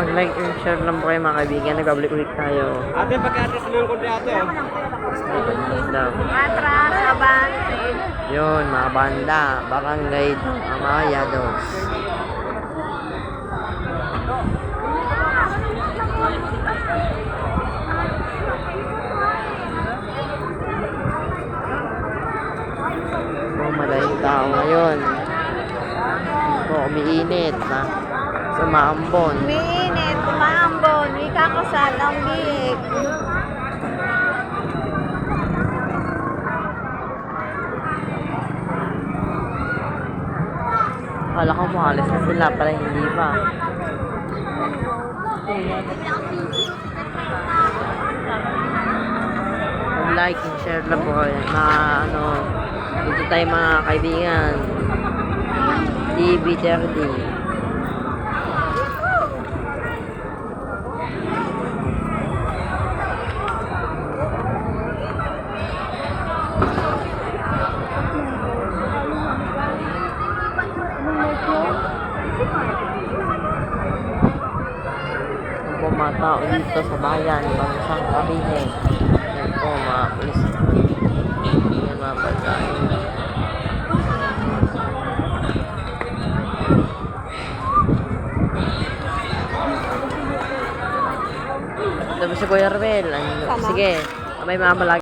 Like and share lang po kayo mga kaibigan. Nag-public ulit tayo. Ate, pagka-address naman ko ate, oh. Daw. Atras, abante. Yun, mga banda. Barangay Amaya Dos. Oh, malayong tao ngayon. Ito, umiinit na. Umaambon. Umiinit, umaambon. Wika ko sa lambig. Kala ko umalis na sila, pala hindi pa. Like and share lang po kayo. Mga ano, dito tayo mga kaibigan. TV 30. Mga tao dito sa bayan, bansang Cavite. Yan po mga pulis. Yan mga pagkain. Po si Kuya Arbel. Sige, may mamalagi.